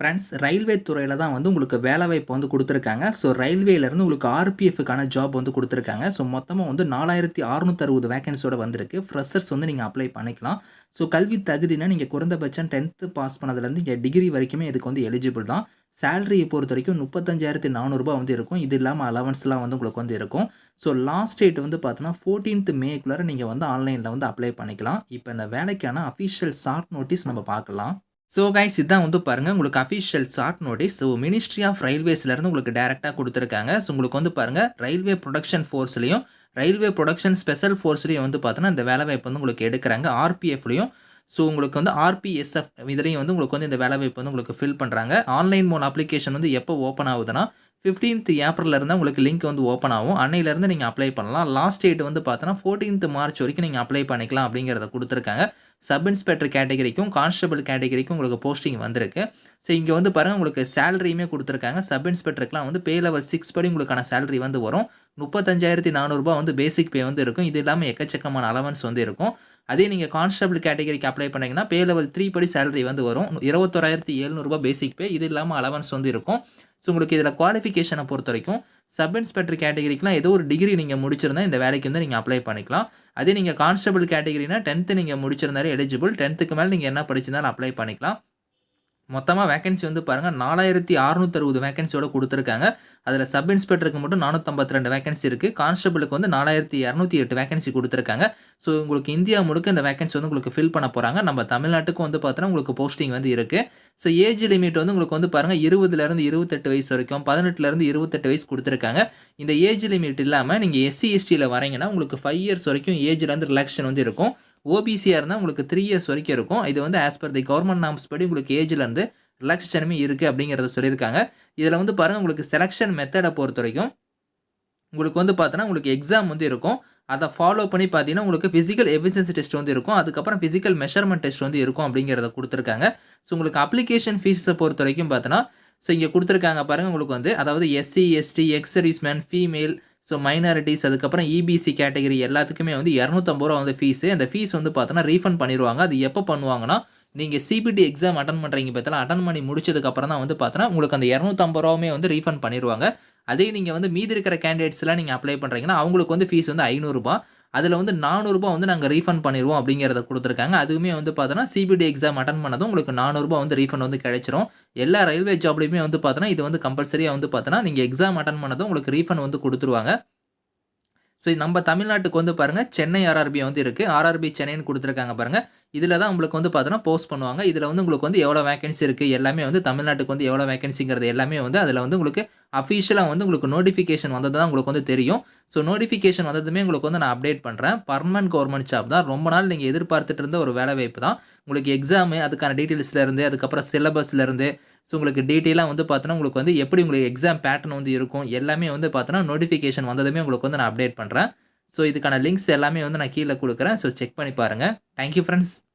Friends railway துறையில் தான் வந்து உங்களுக்கு வேலைவாய்ப்பு வந்து கொடுத்துருக்காங்க. ஸோ ரயில்வேலேருந்து உங்களுக்கு ஆர்பிஎஃப்க்கான ஜாப் வந்து கொடுத்துருக்காங்க. ஸோ மொத்தமாக வந்து நாலாயிரத்தி அறுநூத்தறுபது வேகன்சியோட வந்திருக்கு. ஃப்ரெஷர்ஸ் வந்து நீங்கள் அப்ளை பண்ணிக்கலாம். ஸோ கல்வி தகுதினா நீங்கள் குறைந்தபட்சம் டென்த்து பாஸ் பண்ணதுலேருந்து இங்கே டிகிரி வரைக்குமே இதுக்கு வந்து எலிஜிபிள் தான். சேலரியை பொறுத்த வரைக்கும் முப்பத்தஞ்சாயிரத்தி நானூறுரூபா வந்து இருக்கும். இது இல்லாமல் அலவன்ஸ்லாம் வந்து உங்களுக்கு வந்து இருக்கும். ஸோ லாஸ்ட் டேட் வந்து பார்த்தோன்னா ஃபோர்டீன்த் மேக்குள்ளார நீங்கள் வந்து ஆன்லைனில் வந்து அப்ளை பண்ணிக்கலாம். இப்போ இந்த வேலைக்கான அஃபிஷியல் ஷார்ட் நோட்டீஸ் நம்ம பார்க்கலாம். ஸோ கைஸ் இதான் வந்து பாருங்கள் உங்களுக்கு official short notice so ministry of ரயில்வேஸ்லேருந்து உங்களுக்கு டேரெக்டாக கொடுத்துருக்காங்க. ஸோ உங்களுக்கு வந்து பாருங்கள் ரயில்வே ப்ரொடக்ஷன் ஃபோர்ஸ்லையும் ரயில்வே ப்ரொடக்ஷன் ஸ்பெஷல் ஃபோர்ஸ்லையும் வந்து பார்த்தோன்னா இந்த வேலைவாய்ப்பு வந்து உங்களுக்கு எடுக்கிறாங்க. ஆர்பிஎஃப்லையும் ஸோ உங்களுக்கு வந்து ஆர்பிஎஸ்எஃப் இதுலேயும் வந்து உங்களுக்கு வந்து இந்த வேலைவாய்ப்பு வந்து உங்களுக்கு ஃபில் பண்ணுறாங்க ஆன்லைன் மூலம் அப்ளிகேஷன் வந்து எப்போ ஓப்பன் ஆகுதுன்னா ஃபிஃப்டீன்த் ஏப்ரலேருந்து உங்களுக்கு லிங்க் வந்து ஓப்பன் ஆகும். அன்னையிலேருந்து நீங்கள் அப்ளை பண்ணலாம். லாஸ்ட் டேட் வந்து பார்த்தோன்னா ஃபோர்டீன்த் மார்ச் வரைக்கும் நீங்கள் அப்ளை பண்ணிக்கலாம் அப்படிங்கிறத கொடுத்துருக்காங்க. சப் இன்ஸ்பெக்டர் கேட்டகரிக்கும் கான்ஸ்டபிள் கேட்டகரிக்கும் உங்களுக்கு போஸ்டிங் வந்திருக்கு. ஸோ இங்கே வந்து பாருங்கள் உங்களுக்கு சேலரியுமே கொடுத்துருக்காங்க. சப் இன்ஸ்பெக்டருக்குலாம் வந்து பே லெவல் சிக்ஸ் படி உங்களுக்கான சேலரி வந்து வரும். முப்பத்தஞ்சாயிரத்தி நானூறுரூபா வந்து பேசிக் பே வந்து இருக்கும். இது இல்லாமல் எக்கச்சக்கமான அலவன்ஸ் வந்து இருக்கும். அதே நீங்கள் கான்ஸ்டபிள் கேட்டகரிக்கு அப்ளை பண்ணிங்கன்னா பே லெவல் த்ரீ படி சேலரி வந்து வரும். இருபத்தோராயிரத்தி எழுநூறுபா பேசிக் பே இது இல்லாமல் அலவன்ஸ் வந்து இருக்கும். ஸோ உங்களுக்கு இதில் குவாலிஃபிகேஷனை பொறுத்த வரைக்கும் சப் இன்ஸ்பெக்டர் கேட்டகரிக்கெலாம் ஏதோ ஒரு டிகிரி நீங்கள் முடிச்சிருந்தா இந்த வேலைக்கு வந்து நீங்கள் அப்ளை பண்ணிக்கலாம். அதே நீங்கள் கான்ஸ்டபிள் கேட்டகரினா டென்த்து நீங்கள் முடிச்சிருந்தாலே எலிஜிபிள் டென்த்துக்கு மேலே நீங்கள் என்ன படிச்சிருந்தாலும் அப்ளை பண்ணிக்கலாம். மொத்தமாக வேகன்சி வந்து பாருங்கள் நாலாயிரத்தி அறுநூத்தி அறுபது வேகன்சியோட கொடுத்துருக்காங்க. அதில் சப் இன்ஸ்பெக்டருக்கு மட்டும் நானூற்றம்பத்தி ரெண்டு வேகன்சி இருக்குது கான்ஸ்டபிளுக்கு வந்து நாலாயிரத்தி இரநூத்தி எட்டு வேகன்சி கொடுத்துருக்காங்க. ஸோ உங்களுக்கு இந்தியா முழுக்க இந்த வேகன்சி வந்து உங்களுக்கு ஃபில் பண்ண போகிறாங்க நம்ம தமிழ்நாட்டுக்கும் வந்து பார்த்தோன்னா உங்களுக்கு போஸ்டிங் வந்து இருக்குது ஸோ ஏஜ் லிமிட் வந்து உங்களுக்கு வந்து பாருங்கள் இருபதுலேருந்து இருபத்தெட்டு வயசு வரைக்கும் பதினெட்டுலேருந்து இருபத்தெட்டு வயசு கொடுத்துருக்காங்க. இந்த ஏஜ் லிமிட் இல்லாமல் நீங்கள் எஸ்சி எஸ்டியில் வரீங்கன்னா உங்களுக்கு ஃபைவ் இயர்ஸ் வரைக்கும் ஏஜ்லேருந்து ரிலாக்ஷன் வந்து இருக்கும். ஓபிசியாக இருந்தால் உங்களுக்கு த்ரீ இயர்ஸ் வரைக்கும் இருக்கும். இது வந்து as per the government norms படி உங்களுக்கு ஏஜ்லேருந்து ரிலாக்ஸேஷனுமே இருக்குது அப்படிங்கிறத சொல்லியிருக்காங்க. இதில் வந்து பாருங்கள் உங்களுக்கு செலெக்ஷன் மெத்தடை பொறுத்த வரைக்கும் உங்களுக்கு வந்து பார்த்தோன்னா உங்களுக்கு எக்ஸாம் வந்து இருக்கும். அதை ஃபாலோ பண்ணி பார்த்தீங்கன்னா உங்களுக்கு ஃபிசிக்கல் எஃபிஷியன்சி டெஸ்ட் வந்து இருக்கும். அதுக்கப்புறம் ஃபிசிக்கல் மெஷர்மெண்ட் டெஸ்ட் வந்து இருக்கும் அப்படிங்கிறத கொடுத்துருக்காங்க. ஸோ உங்களுக்கு அப்ளிகேஷன் ஃபீஸை பொறுத்த வரைக்கும் பார்த்தோன்னா ஸோ இங்கே கொடுத்துருக்காங்க பாருங்கள் உங்களுக்கு வந்து அதாவது SC ST ex female so minorities அதுக்கப்புறம் இபிசி கேட்டகரி எல்லாத்துக்குமே வந்து இரநூத்தம்பது ரூபா வந்து ஃபீஸு அந்த ஃபீஸ் வந்து பார்த்தோன்னா ரீஃபண்ட் பண்ணிடுவாங்க. அது எப்போ பண்ணுவாங்கன்னா நீங்கள் சிபிடி எக்ஸாம் அட்டன் பண்ணுறீங்க பார்த்தா அட்டன் பண்ணி முடிச்சதுக்கப்புறம் தான் வந்து பார்த்தோன்னா உங்களுக்கு அந்த இரநூத்தம்பது ரூபாவுமே வந்து ரீஃபண்ட் பண்ணிடுவாங்க. அதே நீங்கள் வந்து மீதி இருக்கிற கேண்டிடேட்ஸ்லாம் நீங்கள் அப்ளை பண்ணுறீங்கன்னா அவங்களுக்கு வந்து ஃபீஸ் வந்து ஐநூறுரூபா அதில் வந்து நானூறுரூபா வந்து நாங்கள் ரீஃபண்ட் பண்ணிடுவோம் அப்படிங்கிறத கொடுத்துருக்காங்க. அதுவுமே வந்து பார்த்தோன்னா சிபிடி எக்ஸாம் அட்டன் பண்ணதும் உங்களுக்கு நானூறுரூபா வந்து ரீஃபண்ட் வந்து கிடைச்சிரும். எல்லா ரயில்வே ஜாப்லையுமே வந்து பார்த்தோன்னா இது வந்து கம்பல்சரியாக வந்து பார்த்தோன்னா நீங்கள் எக்ஸாம் அட்டன் பண்ணதும் உங்களுக்கு ரீஃபண்ட் வந்து கொடுத்துருவாங்க. ஸோ நம்ம தமிழ்நாட்டுக்கு வந்து பாருங்கள் சென்னை ஆர்ஆர்பி வந்து இருக்குது ஆர்ஆர்பி சென்னைன்னு கொடுத்துருக்காங்க பாருங்கள் இதில் தான் உங்களுக்கு வந்து பார்த்தோன்னா போஸ்ட் பண்ணுவாங்க. இதில் வந்து உங்களுக்கு வந்து எவ்வளோ வேகன்சி இருக்குது எல்லாமே வந்து தமிழ்நாட்டுக்கு வந்து எவ்வளோ வேகன்சிங்கிறது எல்லாமே வந்து அதில் வந்து உங்களுக்கு அஃபிஷியலாக வந்து உங்களுக்கு நோட்டிஃபிகேஷன் வந்தது தான் உங்களுக்கு வந்து தெரியும். ஸோ நோட்டிஃபிகேஷன் வந்ததுமே உங்களுக்கு வந்து நான் அப்டேட் பண்ணுறேன் பர்மனன்ட் கவர்மெண்ட் ஜாப் தான். ரொம்ப நாள் நீங்கள் எதிர்பார்த்துட்டு இருந்த ஒரு வேலை வாய்ப்பு தான். உங்களுக்கு எக்ஸாமு அதுக்கான டீட்டெயில்ஸ்லேருந்து அதுக்கப்புறம் சிலபஸ்லேருந்து ஸோ உங்களுக்கு டீட்டெயிலாக வந்து பார்த்தோன்னா உங்களுக்கு வந்து எப்படி உங்களுக்கு எக்ஸாம் பேட்டர்ன் வந்து இருக்கும் எல்லாமே வந்து பார்த்தோன்னா நோட்டிஃபிகேஷன் வந்ததுமே உங்களுக்கு வந்து நான் அப்டேட் பண்ணுறேன் ஸோ இதுக்கான லிங்க்ஸ் எல்லாமே வந்து நான் கீழே கொடுக்குறேன். ஸோ செக் பண்ணி பாருங்கள் தேங்க்யூ ஃப்ரெண்ட்ஸ்